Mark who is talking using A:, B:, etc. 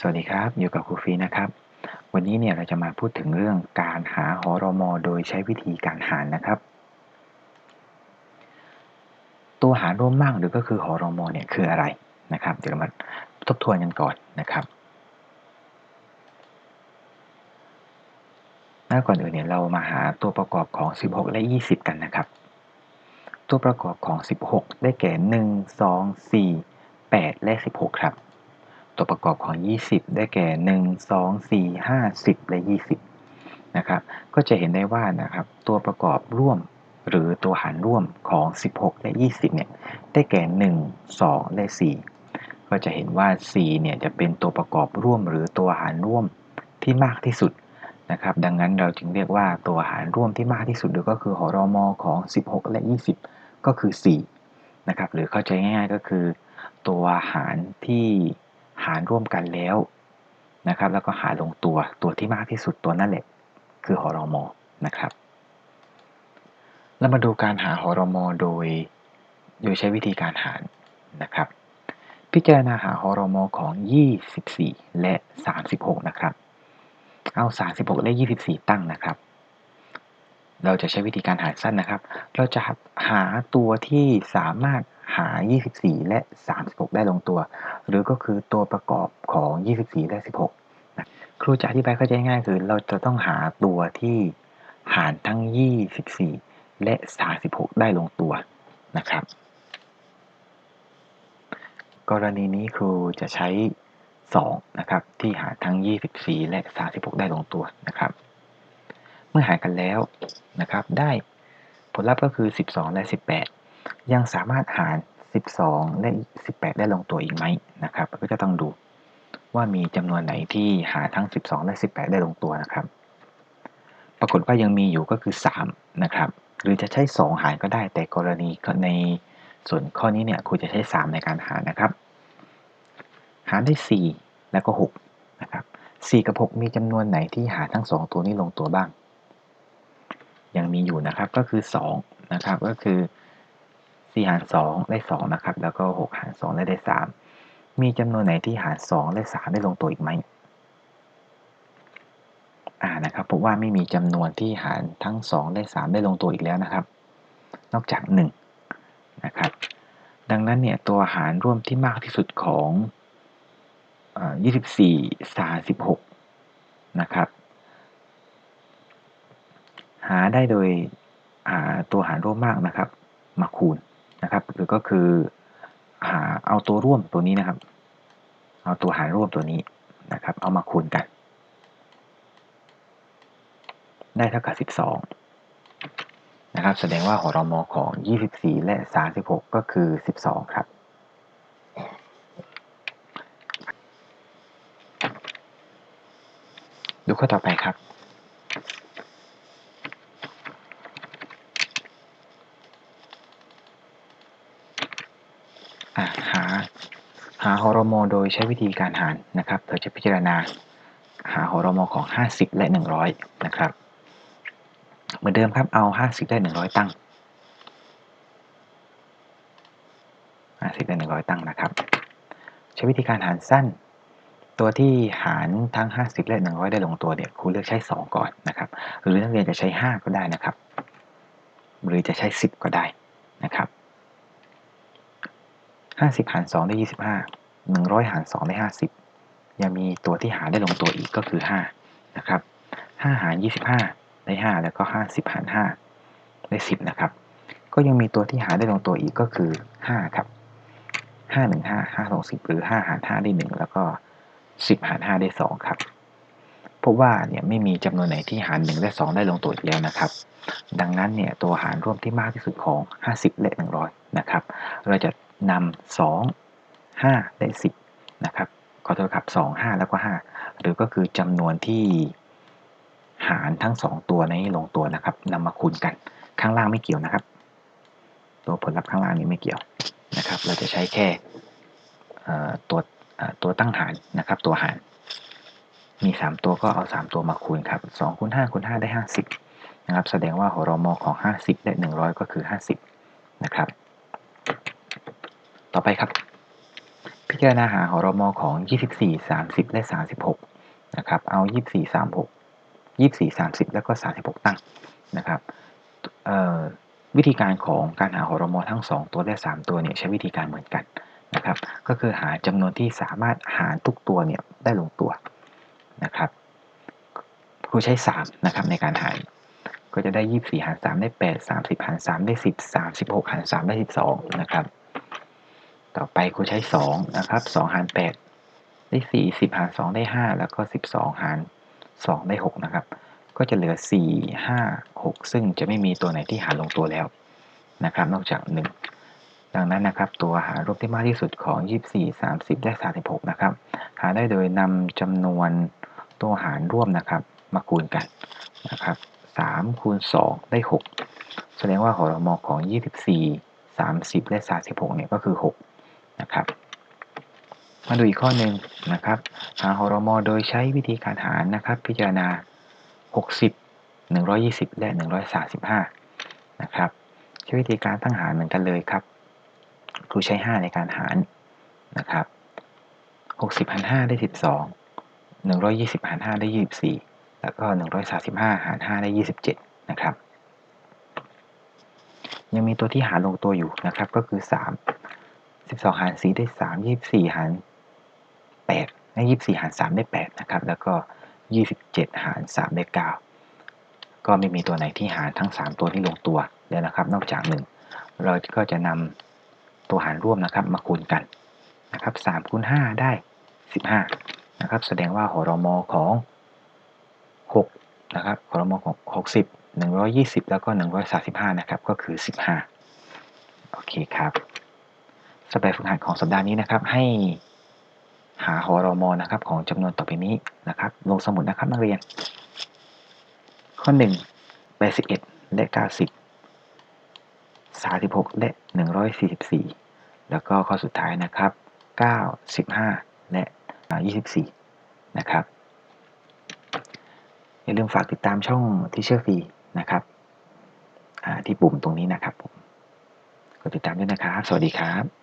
A: สวัสดีครับ อยู่กับครูฟีนะครับ วันนี้เนี่ยเราจะมาพูดถึงเรื่องการหาหอรมอโดยใช้วิธีการหารนะครับ ตัวหารร่วมมากหรือก็คือหอรมอเนี่ยคืออะไรนะครับ เดี๋ยวเรามาทบทวนกันก่อนนะครับแล้วก่อนอื่นเนี่ยเรามาหาตัวประกอบของ 16 และ 20 กันนะครับ ตัวประกอบของ 16 ได้แก่ 1 2 4 8 และ 16 ครับ ตัวประกอบของ 20 ได้แก่ 1 2 4 5 10 และ 20 นะครับ ก็จะเห็นได้ว่านะครับตัวประกอบร่วมหรือตัวหารร่วมของ 16 และ 20 เนี่ย ได้แก่ 1 2 และ 4 ก็จะเห็นว่า 4 เนี่ยจะเป็นตัวประกอบร่วมหรือตัวหารร่วมที่มากที่สุดนะครับ ดังนั้นเราจึงเรียกว่าตัวหารร่วมที่มากที่สุดก็คือหอรมอของ 16 และ 20 ก็คือ 4 นะครับ หรือเข้าใจง่ายๆก็คือ ตัวหารที่ารร่วมกันแล้วนะครับ แล้วก็หาลงตัวตัวที่มากที่สุดตัวนั่นแหละ คือหอรมอนะครับเรามาดูการหาหอรมอโดย โดยใช้วิธีการหารนะครับ พิจารณาหาหอรมอของ 24 และ 36 นะครับ เอา 36 และ 24 ตั้งนะครับ เราจะใช้วิธีการหารสั้นนะครับ เราจะหาตัวที่สามารถ หา 24 และ 36 ได้ลงตัว หรือก็คือตัวประกอบของ 24 และ 16นะครูจะอธิบายเข้าใจง่ายคือ เราจะต้องหาตัวที่หารทั้ง 24 และ 36 ได้ลงตัวนะครับ กรณีนี้ครูจะใช้ 2 นะครับ ที่หารทั้ง 24 และ 36 ได้ลงตัวนะครับ เมื่อหารกันแล้วนะครับได้ผลลัพธ์ก็คือ 12 และ 18 ยังสามารถหาร 12 และ 18 ได้ลงตัวอีกไหมนะครับ ก็จะต้องดูว่ามีจำนวนไหนที่หาทั้ง 12 และ 18 ได้ลงตัวนะครับ ปรากฏว่ายังมีอยู่ก็คือ 3 นะครับ หรือจะใช้ 2 หารก็ได้ แต่กรณีในส่วนข้อนี้เนี่ยครูจะใช้ 3 ในการหารนะครับ หารได้ 4 แล้วก็ 6 นะครับ 4 กับ 6 มีจำนวนไหนที่หาทั้ง 2 ตัวนี้ลงตัวบ้าง ยังมีอยู่นะครับก็คือ 2 นะครับก็คือ 4 หาร 2 ได้ 2 นะครับ แล้วก็ 6 หาร 2 ได้ได้ 3 มีจำนวนไหนที่หาร 2 และ 3 ได้ลงตัวอีกไหมอ่านะครับพบว่าไม่มีจำนวนที่หารทั้ง 2 และ 3 ได้ลงตัวอีกแล้วนะครับ นอกจาก 1 นะครับ ดังนั้นเนี่ยตัวหารร่วมที่มากที่สุดของ24 36 นะครับ หาได้โดยหาตัวหารร่วมมากนะครับ มาคูณ นะครับ หรือก็คือหาเอาตัวร่วมตัวนี้นะครับ เอาตัวหารร่วมตัวนี้นะครับ เอามาคูณกัน ได้เท่ากับ 12 นะครับ แสดงว่าหอรมอของ 24 และ 36 ก็คือ 12 ครับดูข้อต่อไปครับ หาหาหอรมอโดยใช้วิธีการหารนะครับเราจะพิจารณาหาหอร์โมอของ 50 และ 100 นะครับ เหมือนเดิมครับเอา 50ได้100 ตั้ง 50ได้100 ตั้งนะครับ ใช้วิธีการหารสั้น ตัวที่หารทั้ง 50 และ 100 ได้ลงตัวเนี่ยครูเลือกใช้ 2 ก่อนนะครับ หรือนักเรียนจะใช้ 5 ก็ได้นะครับ หรือจะใช้ 10 ก็ได้นะครับ 50 หาร 2 ได้ 25 100 หาร 2 ได้ 50 ยังมีตัวที่หารได้ลงตัวอีกก็คือ 5 นะครับ 5 หาร 25 ได้ 5 แล้วก็ 50 หาร 5 ได้ 10 นะครับ ก็ยังมีตัวที่หารได้ลงตัวอีกก็คือ 5 ครับ 5 1 5 5 2 10 หรือ 5 หาร 5 ได้ 1 แล้วก็ 10 หาร 5 ได้ 2 ครับพบว่าเนี่ยไม่มีจำนวนไหนที่หาร 1 และ 2 ได้ลงตัวอีกแล้วนะครับ ดังนั้นเนี่ยตัวหารร่วมที่มากที่สุดของ 50 และ 100 นะครับ เราจะ นำ2 5และ10 นะครับ ขอโทษครับ 2 5 แล้วก็ 5 หรือก็คือจำนวนที่หารทั้ง 2 ตัวในลงตัวนะครับนำมาคูณกันข้างล่างไม่เกี่ยวนะครับ ตัวผลลัพธ์ข้างล่างนี้ไม่เกี่ยวนะครับ เราจะใช้แค่ตัวตัวตั้งหารนะครับ ตัวหาร มี 3 ตัวก็เอา 3 ตัวมาคูณครับ2คูณ5คูณ5ได้ 50 นะครับ แสดงว่าหอรมอของ 50และ100 ก็คือ 50 นะครับ ต่อไปครับ พิจารณาหาหรมของ 24 30 และ 36 นะครับ เอา 24 36 24 30 แล้วก็ 36 ตั้งนะครับวิธีการของการหาหรมทั้ง 2 ตัวและ 3 ตัวเนี่ยใช้วิธีการเหมือนกันนะครับ ก็คือหาจำนวนที่สามารถหารทุกตัวเนี่ยได้ลงตัวนะครับครูใช้ 3 นะครับในการหารก็จะได้ 24 หาร 3 ได้ 8 30 หาร 3 ได้ 10 36 หาร 3 ได้ 12 นะครับ ต่อไปครูใช้ 2 นะครับ 2 หาร 8 ได้ 4 10 หาร 2 ได้ 5 แล้วก็ 12 หาร 2 ได้ 6 นะครับ ก็จะเหลือ 4 5 6 ซึ่งจะไม่มีตัวไหนที่หารลงตัวแล้วนะครับ นอกจาก 1 ดังนั้นนะครับ ตัวหารร่วมที่มากที่สุดของ 24 30 และ 36 นะครับ หาได้โดยนำจำนวนตัวหารร่วมนะครับ มาคูณกันนะครับ3คูณ 2 ได้ 6 แสดงว่าหรมของ 24 30 และ 36 เนี่ยก็คือ 6 นะครับ มาดูอีกข้อหนึ่งนะครับหาหรมโดยใช้วิธีการหารนะครับ พิจารณา 60 120 และ 135 นะครับใช้วิธีการตั้งหารเหมือนกันเลยครับ ครูใช้ 5 ในการหารนะครับ 60หาร5ได้ 12 120หาร5ได้ 24 แล้วก็ 135หาร5ได้ 27 นะครับ ยังมีตัวที่หารลงตัวอยู่นะครับก็คือ 3 12 หาร 4 ได้ 3 24 หาร8ได้24 หาร 3 ได้ 8 นะครับ แล้วก็ 27 หาร 3 ได้ 9 ก็ไม่มีตัวไหนที่หารทั้ง 3 ตัวที่ลงตัวแล้วนะครับ นอกจาก 1 เราก็จะนำตัวหารร่วมนะครับมาคูณกันนะครับ3คูณ5ได้ 15 นะครับ แสดงว่าหรมของ 6 นะครับหรมของ 60 120 แล้วก็ 135 นะครับ ก็คือ 15 โอเคครับ สแบบฝึกหัดของสัปดาห์นี้นะครับ ให้หาหรมนะครับ ของจำนวนต่อไปนี้นะครับ ลงสมุดนะครับนักเรียน ข้อ1 81และ90 36และ144แล้วก็ข้อสุดท้ายนะครับ9 15และ24นะครับอย่าลืมฝากติดตามช่องที่เชื่อฟรีนะครับที่ปุ่มตรงนี้นะครับผมกดติดตามด้วยนะครับ สวัสดีครับ